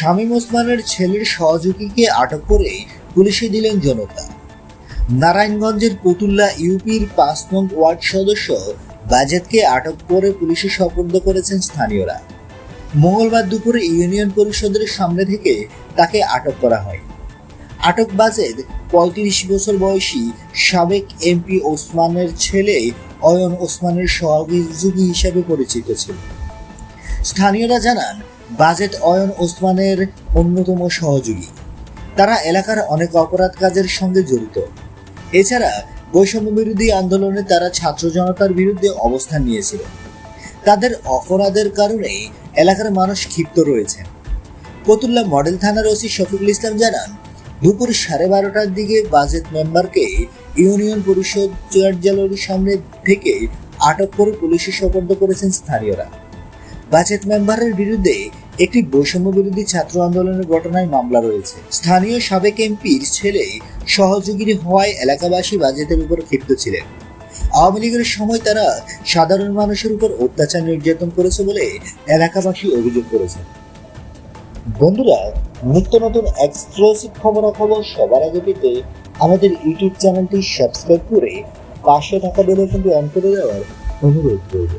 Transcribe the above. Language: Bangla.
শামীম ওসমানের ছেলের সহযোগীকে আটক করে পুলিশে দিলেন জনতা। নারায়ণগঞ্জের পুতুল্লা ইউপির পাঁচ নং ওয়ার্ড সদস্য বাজেদকে আটক করে পুলিশে সোপর্দ করেছেন স্থানীয়রা। মঙ্গলবার দুপুরে ইউনিয়ন পরিষদের সামনে থেকে তাকে আটক করা হয়। আটক বাজেদ পঁয়ত্রিশ বছর বয়সী সাবেক এমপি ওসমানের ছেলে অয়ন ওসমানের সহযোগী হিসেবে পরিচিত ছিল। স্থানীয়রা জানান, বাজেট অয়ন ওসমানের অন্যতম সহযোগী। তারা এলাকার অনেক অপরাধ কাজের সঙ্গে জড়িত। এছাড়া বৈষম্য বিরোধী আন্দোলনে তারা ছাত্র জনতার বিরুদ্ধে অবস্থান নিয়েছিল। তাদের অপরাধের কারণে এলাকার মানুষ ক্ষিপ্ত রয়েছে। কতুল্লা মডেল থানার ওসি শফিকুল ইসলাম জানান, দুপুর সাড়ে বারোটার দিকে বাজেট মেম্বারকে ইউনিয়ন পরিষদ চেয়ার গ্যালারির সামনে থেকে আটক করে পুলিশে সোপর্দ করেছেন স্থানীয়রা। বাজেট মেম্বারের বিরুদ্ধে একটি বৈষম্য বিরোধী ছাত্র আন্দোলনের ঘটনায় মামলা রয়েছে। স্থানীয় সাবেক এমপির ছেলে সহযোগী হওয়ায় এলাকাবাসী বাজেটের উপর ক্ষিপ্ত ছিলেন। আওয়ামী লীগের সময় তারা সাধারণ মানুষের উপর অত্যাচার নির্যাতন করেছে বলে এলাকাবাসী অভিযোগ করেছেন। বন্ধুরা নিত্য নতুন এক্সক্লুসিভ খবরাখবর সবার আগে পেতে আমাদের ইউটিউব চ্যানেলটি সাবস্ক্রাইব করে পাশে থাকা বেল আইকনটি অন করে দেওয়ার অনুরোধ করব